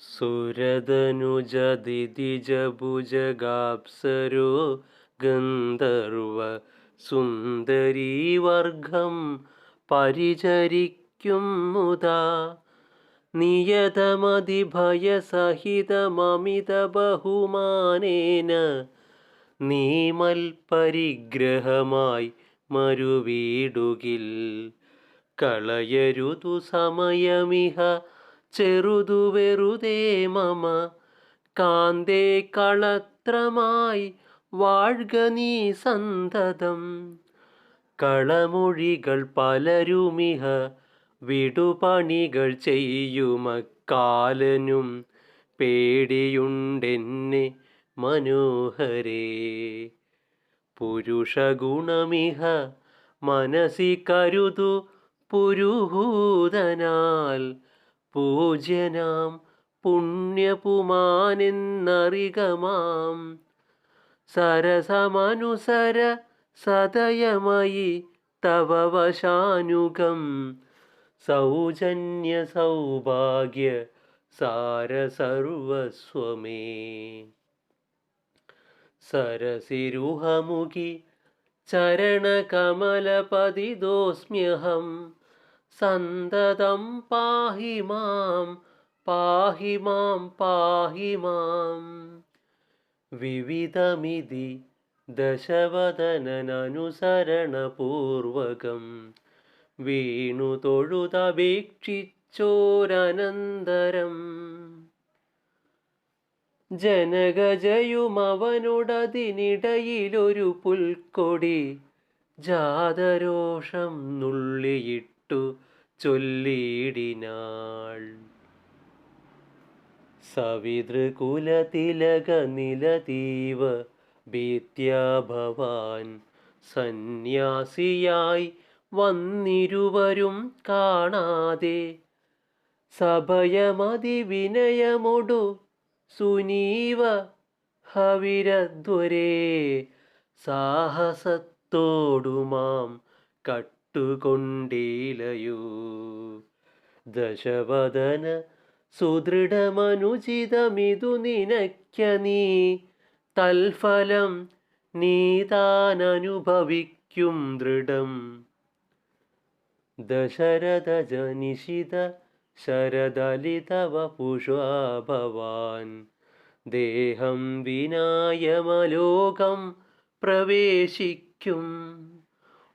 സുരതനുജതിജഭുജഗാപ്സരോ ഗന്ധർവ സുന്ദരീവർഗം പരിചരിക്കും മുതാ നിയതമതിഭയസഹിതമമിത ബഹുമാനേന നീമൽ പരിഗ്രഹമായി മരുവീടുകിൽ. കളയരുതു സമയമിഹ ചെറുതു വെറുതേ മമ. കാന്തേ കളത്രമായി വാഴ്ക നീ സന്തതം. കളമൊഴികൾ പലരുമിഹ വിടുപണികൾ ചെയ്യുമക്കാലനും പേടിയുണ്ടെന്നെ മനോഹരേ. പുരുഷഗുണമിഹ മനസി കരുതു പുരുഹൂതനാൽ. പൂജ്യനാം പുണ്യപുമാനെന്നറികമാം. സരസമനുസര സതയമയി തവ വശാനുഗം സൗജന്യ സൗഭാഗ്യ സാരസർവസ്വമേ. സരസിരുഹമുഖി ചരണകമലപതിദോസ്മ്യഹം. സന്തതം പാഹി മാം പാഹി മാം പാഹി മാം. വിവിധമിതി ദശവദനനുസരണപൂർവകം വീണു തൊഴുതപേക്ഷിച്ചോരനന്തരം. ജനകജയുമവനുടതിനിടയിലൊരു പുൽക്കൊടി ജാതരോഷം നുള്ളിയിട്ടു ചൊല്ലിയിടിനാൾ സവിതൃകുലതിലക നിലതീവ ഭീത്യാ ഭവാൻ സന്യാസിയായി വന്നിരുവരും കാണാതെ. സഭയമതി വിനയമൊടു സുനീവ ഹവിരധ്വരേ സാഹസത്തോടുമാം കട്ടുകൊണ്ടീലയൂ ദശവദന സുദൃഢമനുചിതമിതു നിനയ്ക്ക നീ. തൽഫലം നീ താനനുഭവിക്കും ദൃഢം. ദശരഥ ജനിഷിത ശരദലിതവ പുഷാ ഭവാൻ ദേഹം വിനായമലോകം പ്രവേശിക്കും.